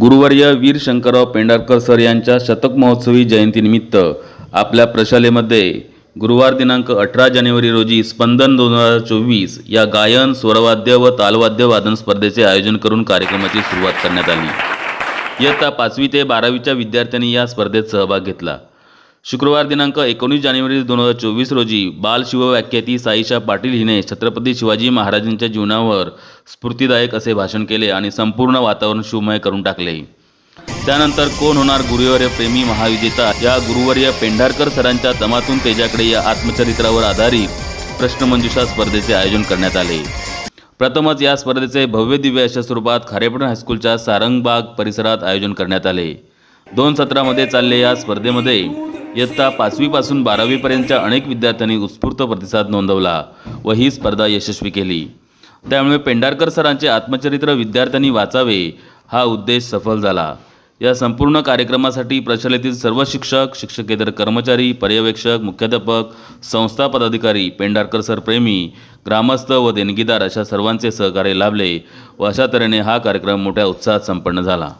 गुरुवर्य Veer Shankarrao Pendharkar sir यांच्या शतक महोत्सवी जयंतीनिमित्त आपल्या प्रशालेमध्ये गुरुवार दिनांक अठरा जानेवारी रोजी स्पंदन दोन हजार चोवीस या गायन स्वरवाद्य व तालवाद्य वादन स्पर्धेचे आयोजन करून कार्यक्रमाची सुरुवात करण्यात आली. इयत्ता पाचवी ते बारावीच्या विद्यार्थ्यांनी या स्पर्धेत सहभाग घेतला. शुक्रवार दिनांक एकोणीस जानेवारी दोन हजार चोवीस रोजी बाल शिवव्याख्याती साईशा पाटील हिने छत्रपती शिवाजी महाराजांच्या जीवनावर स्फूर्तिदायक असे भाषण केले आणि संपूर्ण वातावरण शिवमय करून टाकले. त्यानंतर कोण होणार गुरुवर्य प्रेमी महाविजेता? या गुरुवर्य पेंढारकर सरांच्या तमातून तेजाकडे या आत्मचरित्रावर आधारित प्रश्नमंजुषा स्पर्धेचे आयोजन करण्यात आले. प्रथमच या स्पर्धेचे भव्य दिव्य अशा स्वरूपात खारेपण हायस्कूलच्या सारंगबाग परिसरात आयोजन करण्यात आले. दोन सत्रामध्ये चालले या स्पर्धेमध्ये इयत्ता पाचवीपासून बारावीपर्यंतच्या अनेक विद्यार्थ्यांनी उत्स्फूर्त प्रतिसाद नोंदवला व ही स्पर्धा यशस्वी केली. त्यामुळे पेंढारकर सरांचे आत्मचरित्र विद्यार्थ्यांनी वाचावे हा उद्देश सफल झाला. या संपूर्ण कार्यक्रमासाठी प्रशालेतील सर्व शिक्षक शिक्षकेतर कर्मचारी पर्यवेक्षक मुख्याध्यापक संस्था पदाधिकारी पेंढारकर सर प्रेमी ग्रामस्थ व देणगीदार अशा सर्वांचे सहकार्य लाभले व अशा तऱ्हेने हा कार्यक्रम मोठ्या उत्साहात संपन्न झाला.